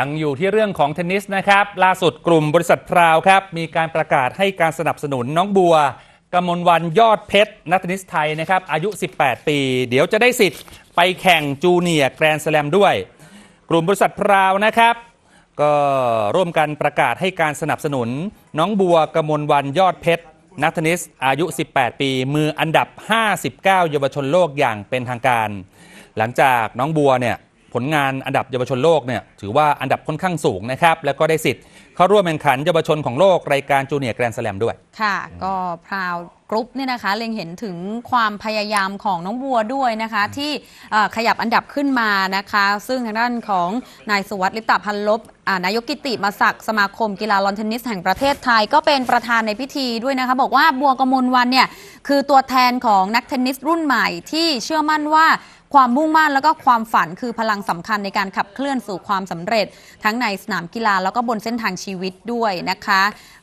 ยังอยู่ที่เรื่องของเทนนิสนะครับ ล่าสุดกลุ่มบริษัทพราวครับ มีการประกาศให้การสนับสนุนน้องบัวกมลวันยอดเพชรนักเทนนิสไทยนะครับ อายุ 18 ปี เดี๋ยวจะได้สิทธิ์ไปแข่งจูเนียร์แกรนด์สแลมด้วย กลุ่มบริษัทพราวนะครับ ก็ร่วมกันประกาศให้การสนับสนุน น้องบัวกมลวันยอดเพชรนักเทนนิสอายุ 18 ปี มืออันดับ 59 เยาวชนโลกอย่างเป็นทางการ หลังจากน้องบัวเนี่ย ผลงานอันดับเยาวชนโลกเนี่ยถือว่าอันดับค่อนข้างสูงนะครับ แล้วก็ได้สิทธิ์เข้าร่วมแข่งขันเยาวชนของโลกรายการจูเนียร์แกรนด์สแลมด้วย ค่ะ ก็พราวกรุ๊ปเนี่ยนะคะเล็งเห็นถึงความพยายามของน้องบัวด้วยนะคะ ที่ขยับอันดับขึ้นมานะคะ ซึ่งทางด้านของนายสุวัสดิ์ลิปตาพันลบนายกกิติมาศักดิ์สมาคมกีฬาลอนเทนนิสแห่งประเทศไทย ก็เป็นประธานในพิธีด้วยนะคะ บอกว่าบัวกมลวันเนี่ยคือตัวแทนของนักเทนนิสรุ่นใหม่ที่เชื่อมั่นว่า ความมุ่งมั่นแล้วก็ความฝันคือพลังสำคัญในการขับเคลื่อนสู่ความสำเร็จ ทั้งในสนามกีฬาแล้วก็บนเส้นทางชีวิตด้วยนะคะ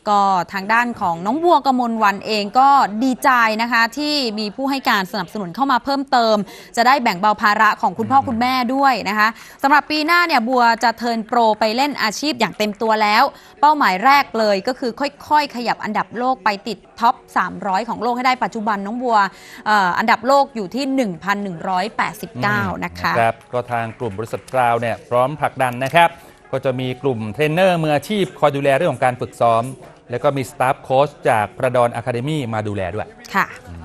ก็ทางด้านของน้องบัวกมลวันเองก็ดีใจนะคะ ที่มีผู้ให้การสนับสนุนเข้ามาเพิ่มเติม จะได้แบ่งเบาภาระของคุณพ่อคุณแม่ด้วยนะคะสำหรับปีหน้าเนี่ยบัวจะเทิร์นโปรไปเล่นอาชีพอย่างเต็มตัวแล้ว เป้าหมายแรกเลยก็คือค่อยๆ ขยับอันดับโลกไปติดท็อป 300 ของโลกให้ได้ปัจจุบันน้องบัวเอ่ออันดับโลกอยู่ที่1,189นะคะ ครับก็ทางกลุ่มบริษัทพราวเนี่ยพร้อมผลักดันนะครับ ก็จะมีกลุ่มเทรนเนอร์มืออาชีพคอยดูแลเรื่องของการฝึกซ้อม แล้วก็มีสตาฟโค้ชจากประดอนอะคาเดมี่มาดูแลด้วย ค่ะอืม